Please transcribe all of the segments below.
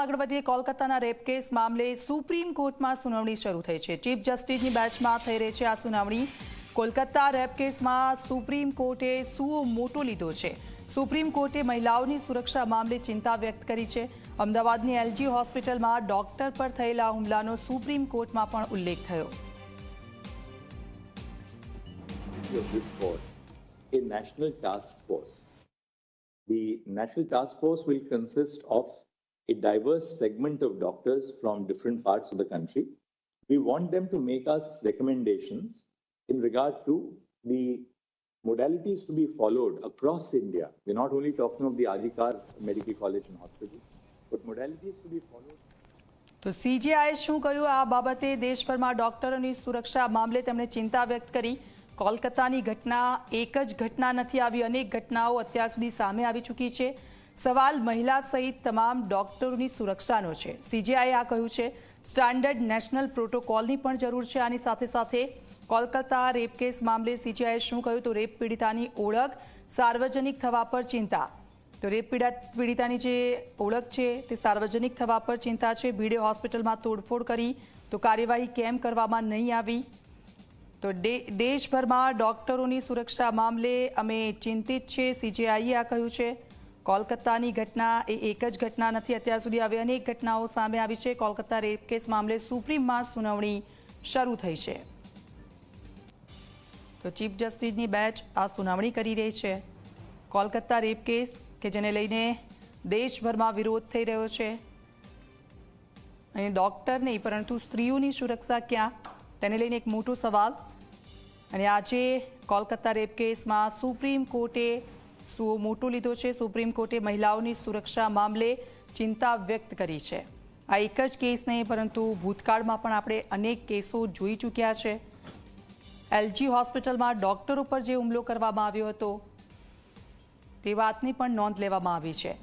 આગળ વધીએ કોલકાતાના રેપ કેસ મામલે સુપ્રીમ કોર્ટમાં સુનાવણી શરૂ થઈ છે. ચીફ જસ્ટિસની બેચમાં થઈ રહી છે આ સુનાવણી. કોલકાતા રેપ કેસમાં સુપ્રીમ કોર્ટે સુઓ મોટો લીધો છે. સુપ્રીમ કોર્ટે મહિલાઓની સુરક્ષા મામલે ચિંતા વ્યક્ત કરી છે. અમદાવાદની એલજી હોસ્પિટલમાં ડોક્ટર પર થયેલા હુમલાનો સુપ્રીમ કોર્ટમાં પણ ઉલ્લેખ થયો. A. The national task force will consist of a diverse segment of doctors from different parts of the country. We want them to make us recommendations in regard to the modalities to be followed across India. We're not only talking of the Ajikar Medical College and Hospital, but modalities to be followed. તો સીજીઆઈએ શું કહ્યું આ બાબતે દેશભરમાં ડોક્ટરોની સુરક્ષા મામલે તેમણે ચિંતા વ્યક્ત કરી કોલકાતાની ઘટના એક જ ઘટના નથી આવી અનેક ઘટનાઓ અત્યાર સુધી સામે આવી ચૂકી છે સવાલ મહિલા સહિત તમામ ડોક્ટરોની સુરક્ષાનો છે. સીજીઆઈએ આ કહ્યું છે સ્ટાન્ડર્ડ નેશનલ પ્રોટોકોલની પણ જરૂર છે. આની સાથે સાથે કોલકાતા રેપ કેસ મામલે સીજીઆઈએ શું કહ્યું? તો રેપ પીડિતાની ઓળખ, સાર્વજનિક થવા પર ચિંતા. તો રેપ પીડા પીડિતાની જે ઓળખ છે, તે સાર્વજનિક થવા પર ચિંતા છે. ભીડે હોસ્પિટલમાં તોડફોડ કરી, તો કાર્યવાહી કેમ કરવામાં નહીં આવી? તો દેશભરમાં ડોક્ટરોની સુરક્ષા મામલે અમે ચિંતિત છે. સીજીઆઈએ આ કહ્યું છે કોલકાતાની ઘટના એ એક જ ઘટના નથી. અત્યાર સુધી આવી અનેક ઘટનાઓ સામે આવી છે. કોલકાતા રેપ કેસ મામલે સુપ્રીમમાં સુનાવણી શરૂ થઈ છે. તો ચીફ જસ્ટિસની બેચ આ સુનાવણી કરી રહી છે. કોલકાતા રેપ કેસ, કે જેને લઈને દેશભરમાં વિરોધ થઈ રહ્યો છે. અને ડોક્ટર નહીં, પરંતુ સ્ત્રીઓની સુરક્ષા ક્યાં? તેને લઈને એક મોટો સવાલ. અને આજે કોલકાતા રેપ કેસમાં સુપ્રીમ કોર્ટે સુઓ મોટો લીધો છે. સુપ્રીમ કોર્ટે મહિલાઓની સુરક્ષા મામલે ચિંતા વ્યક્ત કરી છે. આ એક જ કેસ નહીં, પરંતુ ભૂતકાળમાં પણ આપણે અનેક કેસો જોઈ ચૂક્યા છે. એલજી હોસ્પિટલમાં ડોક્ટર પર જે હુમલો કરવામાં આવ્યો હતો, તે વાતની પણ નોંધ લેવામાં આવી છે.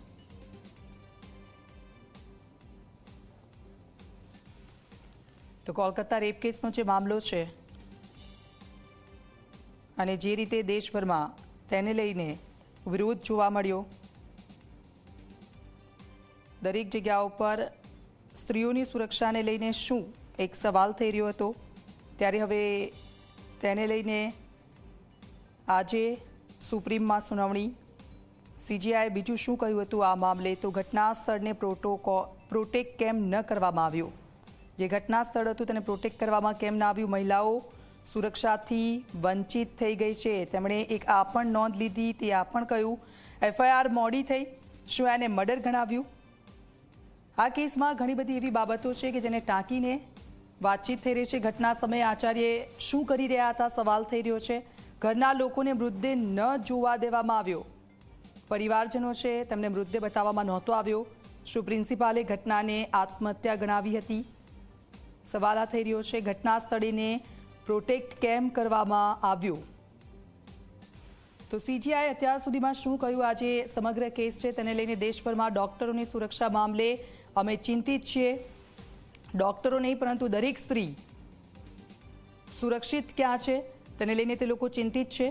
તો કોલકાતા રેપ કેસનો જે મામલો છે અને જે રીતે દેશભરમાં તેને લઈને વિરોધ જોવા મળ્યો. દરેક જગ્યા ઉપર સ્ત્રીઓની સુરક્ષાને લઈને શું એક સવાલ થઈ રહ્યો હતો. ત્યારે હવે તેને લઈને આજે સુપ્રીમમાં સુનાવણી. સીજીઆઈએ બીજું શું કહ્યું હતું આ મામલે? તો ઘટના સ્થળને પ્રોટોકો, પ્રોટેક્ટ કેમ ન કરવામાં આવ્યો? જે ઘટના સ્થળ હતું તેને પ્રોટેક્ટ કરવામાં કેમ ના આવ્યું? મહિલાઓ સુરક્ષાથી વંચિત થઈ ગઈ છે. તેમણે એક આ પણ નોંધ લીધી, તે આ પણ કહ્યું એફઆઈઆર મોડી થઈ શું એને મર્ડર ગણાવ્યું. આ કેસમાં ઘણી બધી એવી બાબતો છે કે જેને ટાંકીને વાતચીત થઈ રહી છે. ઘટના સમયે આચાર્ય શું કરી રહ્યા હતા સવાલ થઈ રહ્યો છે. ઘરના લોકોને મૃતદેહ ન જોવા દેવામાં આવ્યો. પરિવારજનો છે, તેમને મૃતદેહ બતાવવામાં નહોતો આવ્યો. શું પ્રિન્સિપાલે ઘટનાને આત્મહત્યા ગણાવી હતી? સવાલ આ થઈ રહ્યો છે. ઘટના સ્થળેને પ્રોટેક્ટ કેમ કરવામાં આવ્યું. તો સીજીઆઈ અત્યાર સુધીમાં શું કહ્યું આજે સમગ્ર કેસ છે, તેને લઈને દેશભરમાં ડોક્ટરોની સુરક્ષા મામલે અમે ચિંતિત છીએ. ડોક્ટરો નહીં, પરંતુ દરેક સ્ત્રી સુરક્ષિત ક્યાં છે? તેને લઈને તે લોકો ચિંતિત છે.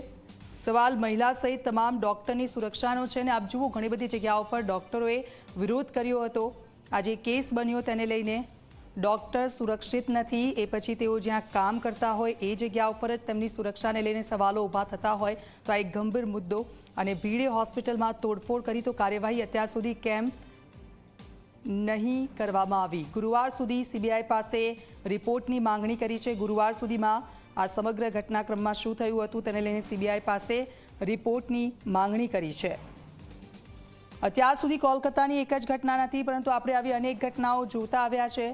સવાલ મહિલા સહિત તમામ ડોક્ટરની સુરક્ષાનો છે અને આપ જુઓ, ઘણી બધી જગ્યાઓ પર ડોક્ટરોએ વિરોધ કર્યો હતો. આજે કેસ બન્યો તેને લઈને. ડોક્ટર સુરક્ષિત નથી, એ પછી તેઓ જ્યાં કામ કરતા હોય એ જગ્યા ઉપર જ તેમની સુરક્ષાને લઈને સવાલો ઊભા થતા હોય, તો આ એક ગંભીર મુદ્દો. અને ભીડે હોસ્પિટલમાં તોડફોડ કરી તો કાર્યવાહી અત્યાર સુધી કેમ નહીં કરવામાં આવી? ગુરુવાર સુધી સીબીઆઈ પાસે રિપોર્ટની માંગણી કરી છે. ગુરુવાર સુધીમાં આ સમગ્ર ઘટનાક્રમમાં શું થયું હતું તેને લઈને સીબીઆઈ પાસે રિપોર્ટની માંગણી કરી છે. અત્યાર સુધી કોલકાતાની એક જ ઘટના નથી, પરંતુ આપણે આવી અનેક ઘટનાઓ જોતા આવ્યા છે.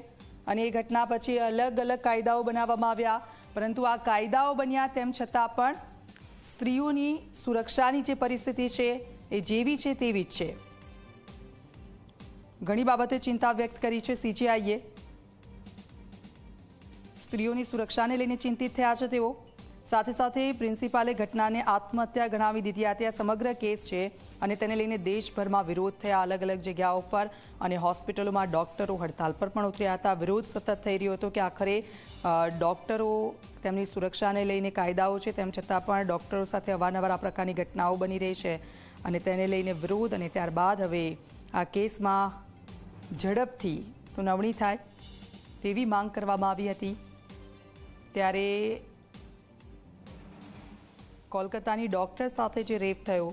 અને એ ઘટના પછી અલગ અલગ કાયદાઓ બનાવવામાં આવ્યા. પરંતુ આ કાયદાઓ બન્યા તેમ છતાં પણ સ્ત્રીઓની સુરક્ષાની જે પરિસ્થિતિ છે, એ જેવી છે તેવી જ છે. ઘણી બાબતે ચિંતા વ્યક્ત કરી છે સીજીઆઈએ સ્ત્રીઓની સુરક્ષાને લઈને ચિંતિત થયા છે તેઓ. સાથે સાથે પ્રિન્સિપાલે ઘટનાને આત્મહત્યા ગણાવી દીધી. હતી આ સમગ્ર કેસ છે અને તેને લઈને દેશભરમાં વિરોધ થયા અલગ અલગ જગ્યાઓ પર અને હોસ્પિટલોમાં ડોક્ટરો હડતાલ પર પણ ઉતર્યા હતા. વિરોધ સતત થઈ રહ્યો હતો કે આખરે ડોક્ટરો તેમની સુરક્ષાને લઈને કાયદાઓ છે તેમ છતાં પણ ડોક્ટરો સાથે અવારનવાર આ પ્રકારની ઘટનાઓ બની રહી છે અને તેને લઈને વિરોધ અને ત્યારબાદ હવે આ કેસમાં ઝડપથી સુનાવણી થાય તેવી માંગ કરવામાં આવી હતી. ત્યારે કોલકાતાની ડૉક્ટર સાથે જે રેપ થયો,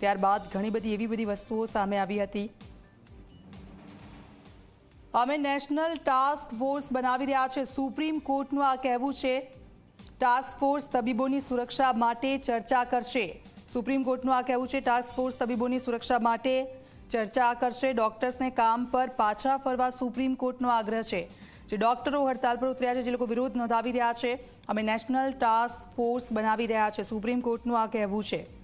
ત્યારબાદ ઘણી બધી એવી બધી વસ્તુઓ સામે આવી હતી. અમે નેશનલ ટાસ્ક ફોર્સ બનાવી રહ્યા છે. સુપ્રીમ કોર્ટનું આ કહેવું છે, ટાસ્ક ફોર્સ તબીબોની સુરક્ષા માટે ચર્ચા કરશે. સુપ્રીમ કોર્ટનું આ કહેવું છે, ટાસ્ક ફોર્સ તબીબોની સુરક્ષા માટે ચર્ચા કરશે. ડોક્ટર્સને કામ પર પાછા ફરવા સુપ્રીમ કોર્ટનો આગ્રહ છે. જે ડોક્ટરો હડતાલ પર ઉતર્યા છે, જે લોકો વિરોધ નોંધાવી રહ્યા છે. અમે નેશનલ ટાસ્ક ફોર્સ બનાવી રહ્યા છે. સુપ્રીમ કોર્ટનું આ કહેવું છે.